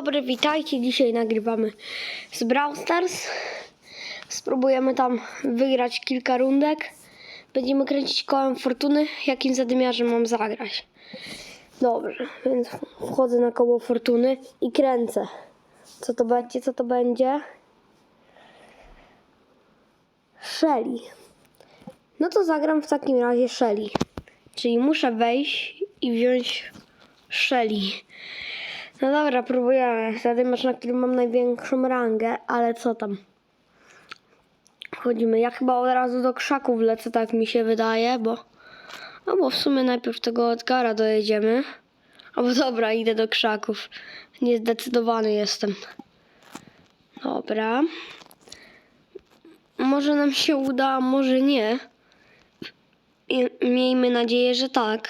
dobry, witajcie. Dzisiaj nagrywamy z Brawl Stars. Spróbujemy tam wygrać kilka rundek. Będziemy kręcić kołem fortuny, jakim zadymiarzem mam zagrać. Dobrze, więc wchodzę na koło fortuny i kręcę. Co to będzie, co to będzie? Shelly. No to zagram w takim razie Shelly. Czyli muszę wejść i wziąć Shelly. No dobra, próbujemy. Zadymiarz, na którym mam największą rangę, ale co tam? Chodzimy. Ja chyba od razu do krzaków lecę, tak mi się wydaje, bo... No bo w sumie najpierw tego Edgara dojedziemy. Albo dobra, idę do krzaków. Niezdecydowany jestem. Dobra. Może nam się uda, może nie. Miejmy nadzieję, że tak.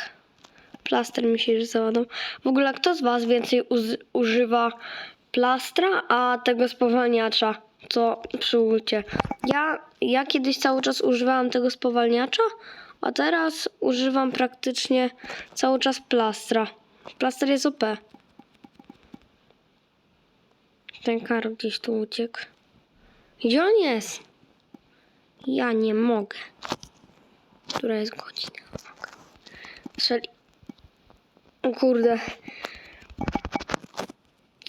Plaster mi się już załadał. W ogóle kto z Was więcej używa plastra, a tego spowalniacza, co przy ulcie? Ja, ja kiedyś cały czas używałam tego spowalniacza, a teraz używam praktycznie cały czas plastra. Plaster jest OP. Ten kar gdzieś tu uciekł. Gdzie on jest? Ja nie mogę. Która jest godzina? Strzeli. O kurde.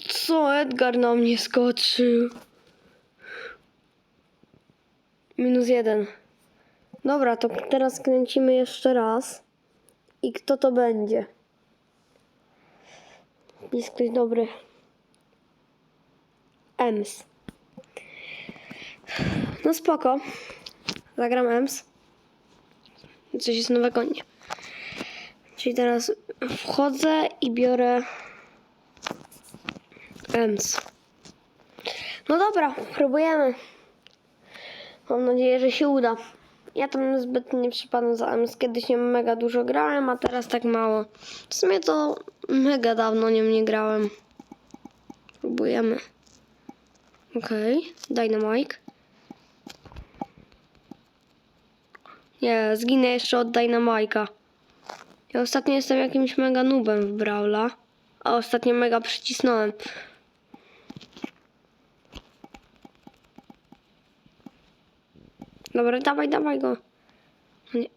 Co Edgar na mnie skoczył? Minus jeden. Dobra, to teraz kręcimy jeszcze raz. I kto to będzie? Jest ktoś dobry. Ems. No spoko. Zagram Ems. Coś jest nowego? Nie. Czyli teraz wchodzę i biorę EMS. No dobra, próbujemy. Mam nadzieję, że się uda. Ja tam zbyt nie przypadam za EMS. Kiedyś nie mega dużo grałem, a teraz tak mało. W sumie to mega dawno nie mnie grałem. Próbujemy. Okej, okay. Dynamite. Nie, zginę jeszcze od Dynamite'a. Ja ostatnio jestem jakimś mega nubem w Brawla. A ostatnio mega przycisnąłem. Dobra, dawaj, dawaj go. No Nie.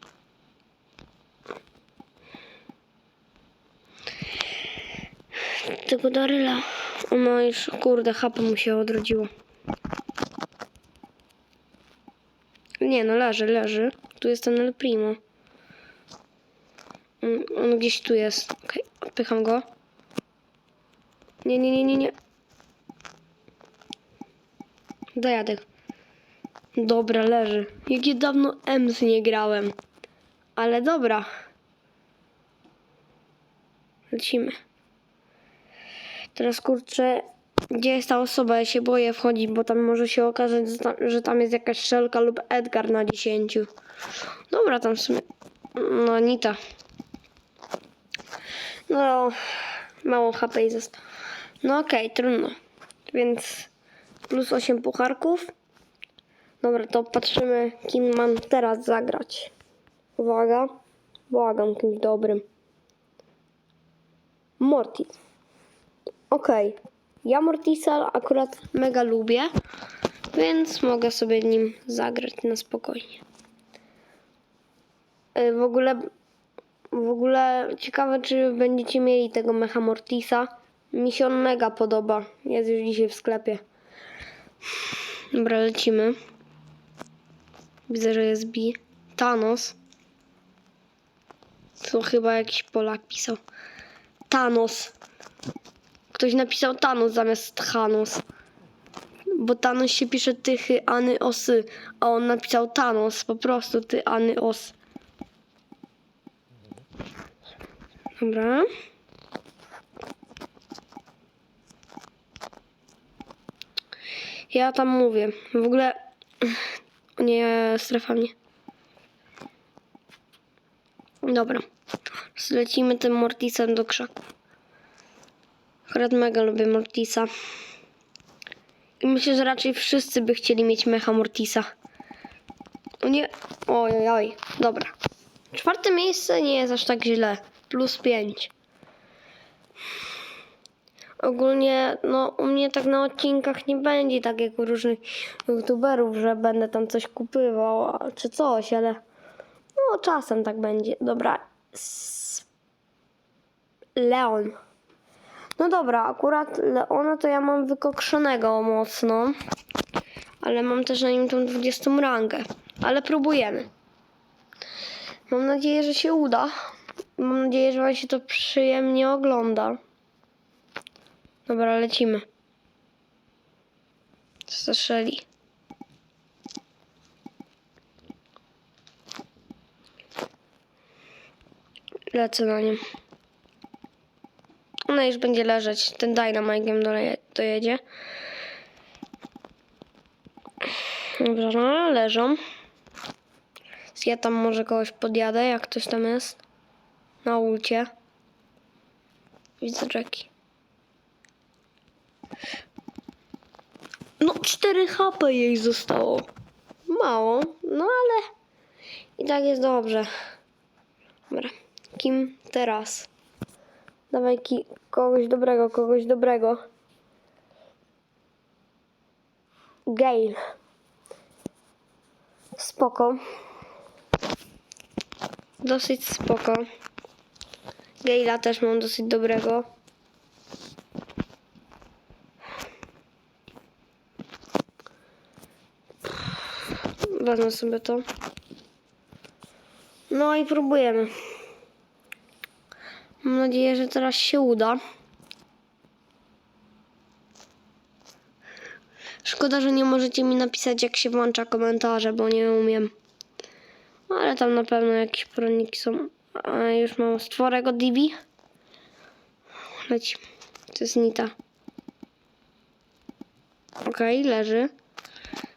Tego Daryla. Ono już, kurde, chapa mu się odrodziło. Nie no, leży, leży. Tu jest ten El Primo. On gdzieś tu jest. Okej, odpycham go. Nie, nie, nie, nie, nie. Dojadę. Dobra, leży. Jak ja dawno Ems nie grałem. Ale dobra. Lecimy. Teraz kurczę, gdzie jest ta osoba? Ja się boję wchodzić, bo tam może się okazać, że tam jest jakaś szelka lub Edgar na 10. Dobra, tam w sumie. No, Anita. No, mało HP i zostało. No okej, trudno. Więc plus 8 pucharków. Dobra, to patrzymy, kim mam teraz zagrać. Uwaga, błagam kimś dobrym. Mortis. Okej, ja Mortisa akurat mega lubię, więc mogę sobie nim zagrać na spokojnie. Y, W ogóle w ogóle ciekawe, czy będziecie mieli tego Mecha Mortisa. Mi się on mega podoba. Jest już dzisiaj w sklepie. Dobra, lecimy. Widzę, że jest B. Thanos. To chyba jakiś Polak pisał. Thanos. Ktoś napisał Thanos zamiast Thanos. Bo Thanos się pisze tychy, any, osy. A on napisał Thanos. Po prostu ty, any, os. Dobra. Ja tam mówię. W ogóle. Nie, strefa mnie. Dobra. Zlecimy tym Mortisem do krzaków. Akurat mega lubię Mortisa. I myślę, że raczej wszyscy by chcieli mieć mecha Mortisa. O nie. Oj, oj, oj. Dobra. Czwarte miejsce nie jest aż tak źle. Plus 5. Ogólnie, no u mnie tak na odcinkach nie będzie tak jak u różnych youtuberów, że będę tam coś kupywał czy coś, ale no czasem tak będzie. Dobra. Leon. No dobra, akurat Leona to ja mam wykokszonego mocno, ale mam też na nim tą 20 rangę, ale próbujemy. Mam nadzieję, że się uda. Mam nadzieję, że Wam się to przyjemnie ogląda. Dobra, lecimy. Strzeli. Lecę na nim. Ona już będzie leżeć. Ten dynamajkiem doje- dojedzie. Dobra, no, leżą. Ja tam może kogoś podjadę, jak ktoś tam jest. Na ulcie. Widzę Jackie. No 4 HP jej zostało. Mało, no ale i tak jest dobrze. Dobra. Kim teraz? Dawaj ki kogoś dobrego, kogoś dobrego. Gale. Spoko. Dosyć spoko. Gale'a też mam dosyć dobrego. Wezmę sobie to. No i próbujemy. Mam nadzieję, że teraz się uda. Szkoda, że nie możecie mi napisać, jak się włącza komentarze, bo nie umiem. Ale tam na pewno jakieś poradniki są. Już mam stworego DB. Leci. To jest Nita. Okej, leży.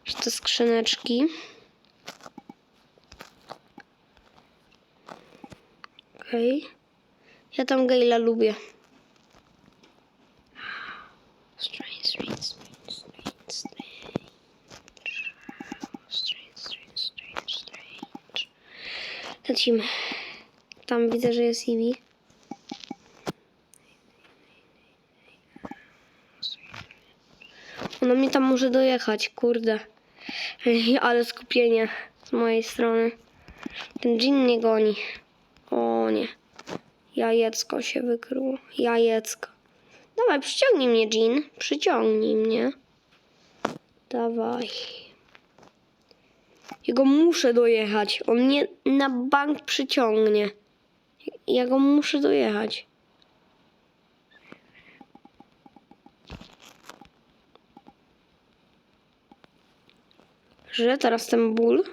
Jeszcze te skrzyneczki. Okej. Ja tam Gale'a lubię. Strange, strange, strange, strange, strange. Strange, strange, strange, strange. Lecimy. Tam widzę, że jest Eevee. Ona mnie tam może dojechać, kurde. Ale skupienie z mojej strony. Ten dżin mnie goni. O nie. Jajecko się wykryło. Jajecko. Dawaj, przyciągnij mnie, Jean. Przyciągnij mnie. Dawaj. Jego muszę dojechać. On mnie na bank przyciągnie. Ja go muszę dojechać. Że teraz ten ból.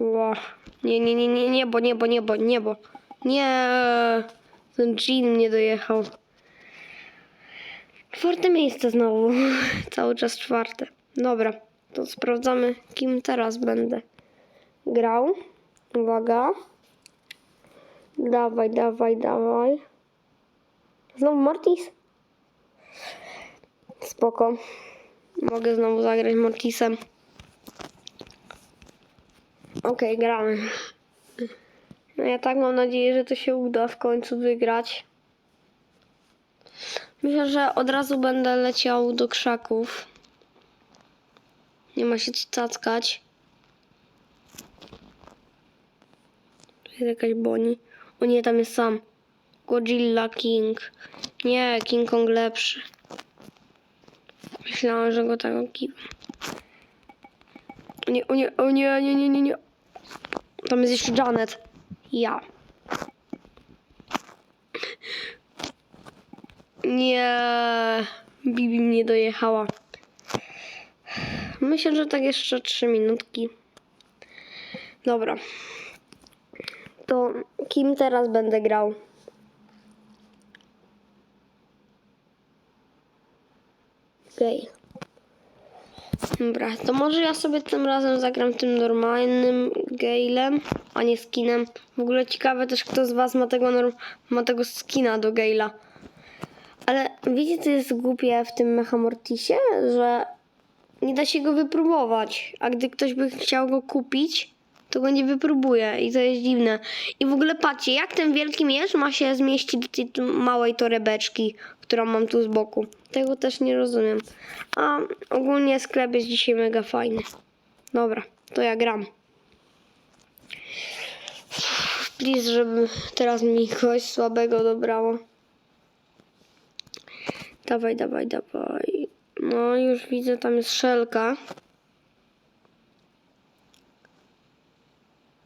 Ła. Nie, nie, nie, nie, niebo, niebo, niebo, niebo. Nie. Ten Jean mnie dojechał. Czwarte miejsce znowu. Cały czas czwarte. Dobra, to sprawdzamy, kim teraz będę grał. Uwaga. Dawaj, dawaj, dawaj. Znowu Mortis? Spoko. Mogę znowu zagrać Mortisem. Okej, gramy. No ja tak mam nadzieję, że to się uda w końcu wygrać. Myślę, że od razu będę leciał do krzaków. Nie ma się co cackać. Tu jest jakaś boni. O nie, tam jest sam. Godzilla King. Nie, King Kong lepszy. Myślałam, że go tak kiwam. O nie, o nie, o nie, nie, nie, nie, nie. Tam jest jeszcze Janet. Ja. Nie. Bibi mnie dojechała. Myślę, że tak jeszcze trzy minutki. Dobra. To kim teraz będę grał? Okej. Dobra, to może ja sobie tym razem zagram tym normalnym Galem, a nie skinem. W ogóle ciekawe też, kto z was ma tego, ma tego skina do Gala. Ale wiecie, co jest głupie w tym Mechamortisie? Że nie da się go wypróbować. A gdy ktoś by chciał go kupić, to go nie wypróbuję i to jest dziwne. I w ogóle patrzcie, jak ten wielki miecz ma się zmieścić do tej małej torebeczki, którą mam tu z boku. Tego też nie rozumiem. A ogólnie sklep jest dzisiaj mega fajny. Dobra, to ja gram. Please, żeby teraz mi kogoś słabego dobrało. Dawaj, dawaj, dawaj. No, już widzę, tam jest szelka.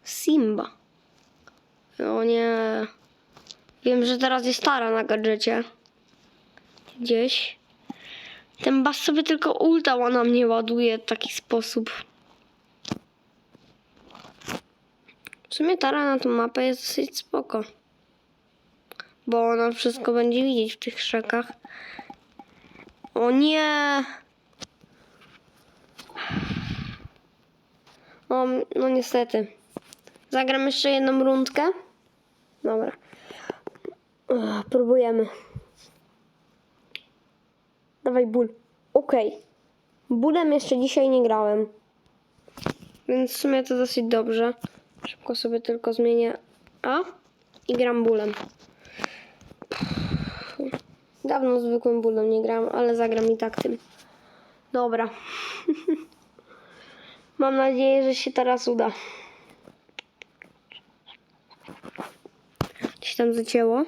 Simba. O nie. Wiem, że teraz jest stara na gadżecie. Gdzieś. Ten bas sobie tylko ulta na mnie ładuje w taki sposób. W sumie Tara na tą mapę jest dosyć spoko. Bo ona wszystko będzie widzieć w tych szekach. O nie! O, no niestety. Zagram jeszcze jedną rundkę. Dobra. Próbujemy. Dawaj ból. Okej. Bólem jeszcze dzisiaj nie grałem. Więc w sumie to dosyć dobrze. Szybko sobie tylko zmienię A i gram bólem. Dawno zwykłym bólem nie gram, ale zagram i tak tym. Dobra. Mam nadzieję, że się teraz uda. Gdzieś tam zacięło.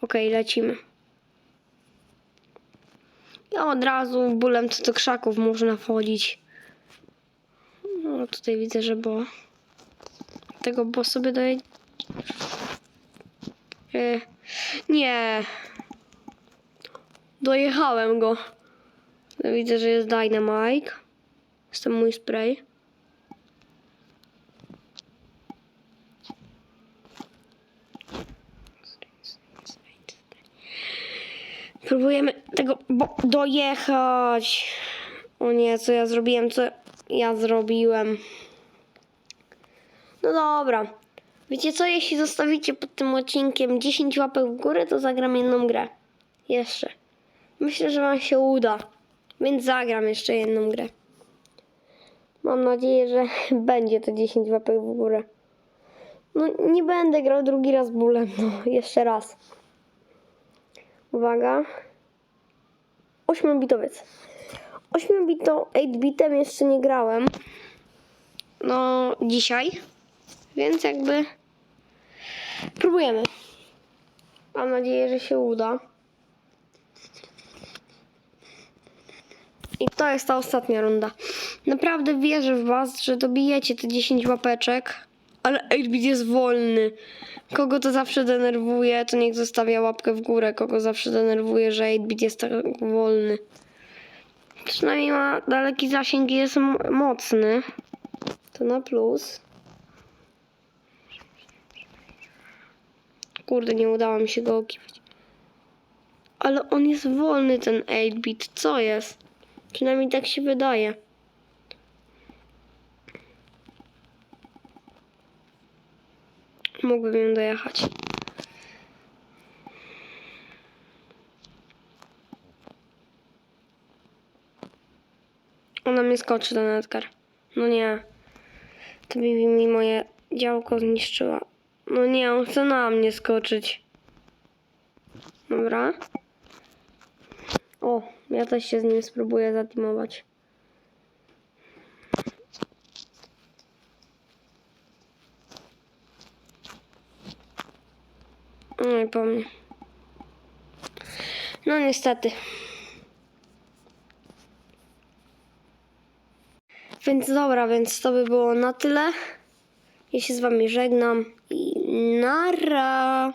Okej, lecimy. Ja od razu bólem to do krzaków można wchodzić. No tutaj widzę, że bo tego bo sobie daje. Nie. Dojechałem go. Widzę, że jest Dynamite. Jest to mój spray. Próbujemy tego dojechać. O nie, co ja zrobiłem, co ja zrobiłem. No dobra. Wiecie co, jeśli zostawicie pod tym odcinkiem 10 łapek w górę, to zagram jedną grę. Jeszcze. Myślę, że wam się uda. Więc zagram jeszcze jedną grę. Mam nadzieję, że będzie to 10 łapek w górę. No nie będę grał drugi raz bólem, no jeszcze raz. Uwaga. 8-bitowiec. 8-bito 8-bitem jeszcze nie grałem. No dzisiaj. Więc jakby próbujemy. Mam nadzieję, że się uda. I to jest ta ostatnia runda. Naprawdę wierzę w was, że dobijecie te 10 łapeczek. Ale 8-bit jest wolny. Kogo to zawsze denerwuje, to niech zostawia łapkę w górę. Kogo zawsze denerwuje, że 8-bit jest tak wolny. Przynajmniej ma daleki zasięg i jest mocny. To na plus. Kurde, nie udało mi się go okiwać. Ale on jest wolny, ten 8-bit. Co jest? Przynajmniej tak się wydaje. Mógłbym ją dojechać. Ona mnie skoczy, ten Edgar. No nie. To Bibi mi moje działko zniszczyła. No nie, on chce na mnie skoczyć. Dobra. O, ja też się z nim spróbuję zatimować. Po mnie. No niestety. Więc dobra, więc to by było na tyle. Ja się z wami żegnam i nara.